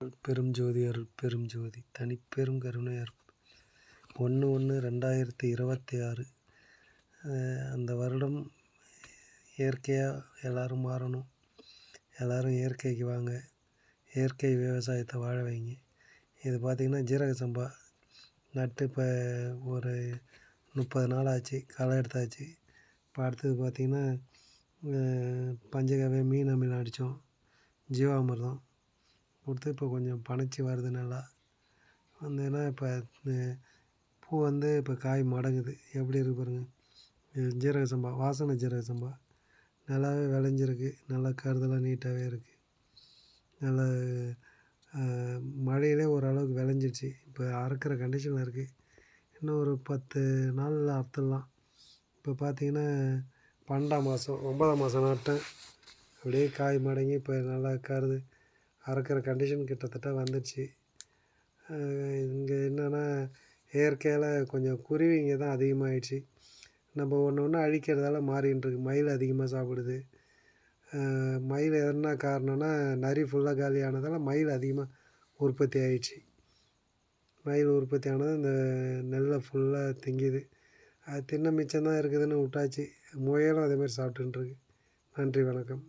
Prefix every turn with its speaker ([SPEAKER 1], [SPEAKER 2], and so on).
[SPEAKER 1] பெரும் ஜோதி அருள் பெரும் ஜோதி தனிப்பெரும் கருணை அருள் ஒன்று ஒன்று ரெண்டாயிரத்தி இருபத்தி ஆறு அந்த வருடம் இயற்கையாக எல்லோரும் மாறணும். எல்லோரும் இயற்கைக்கு வாங்க இயற்கை விவசாயத்தை வாழ வைங்க. இது பார்த்திங்கன்னா ஜீரக சம்பா. நட்டு இப்போ ஒரு முப்பது நாள் ஆச்சு களை எடுத்தாச்சு. இப்போ அடுத்தது பார்த்திங்கன்னா பஞ்சகவே மீன் அமிலம் அடித்தோம். ஜீவாமிர்தம். கொடுத்து இப்போ கொஞ்சம் பனைச்சி வருது நல்லா. வந்ததுன்னா இப்போ பூ வந்து இப்போ காய் மடங்குது. எப்படி இருக்கு பாருங்கள் ஜீரக சம்பா வாசனை ஜீரக சம்பா. நல்லாவே விளைஞ்சிருக்கு. நல்லா கருதெல்லாம் நீட்டாகவே இருக்குது நல்லா மழையிலே ஓரளவுக்கு விளைஞ்சிடுச்சு இப்போ அறுக்கிற கண்டிஷனில் இருக்குது இன்னும் ஒரு பத்து நாளில் அறுத்துடலாம். இப்போ பார்த்தீங்கன்னா பன்னெண்டாம் மாதம் ஒன்பதாம் மாதம் நட்டேன். அப்படியே காய் மடங்கி இப்போ நல்லா கருது. அறுக்கிற கண்டிஷன் கிட்டத்தட்ட வந்துச்சு. இங்கே என்னென்னா இயற்கையால் கொஞ்சம் குருவிங்க தான் அதிகமாகிடுச்சு நம்ம ஒன்று ஒன்று அழிக்கிறதால மாறின்ட்டுருக்கு மயில் அதிகமாக சாப்பிடுது. மயில் என்ன காரணம்னா நரி ஃபுல்லாக காலியானதால் மயில் அதிகமாக உற்பத்தி ஆகிடுச்சு மயில் உற்பத்தி ஆனது இந்த நெல்லை ஃபுல்லாக திங்கிது. அது தின்ன மிச்சம் தான் இருக்குதுன்னு விட்டாச்சு. முயலும் அதேமாதிரி சாப்பிட்டுருக்கு நன்றி வணக்கம்.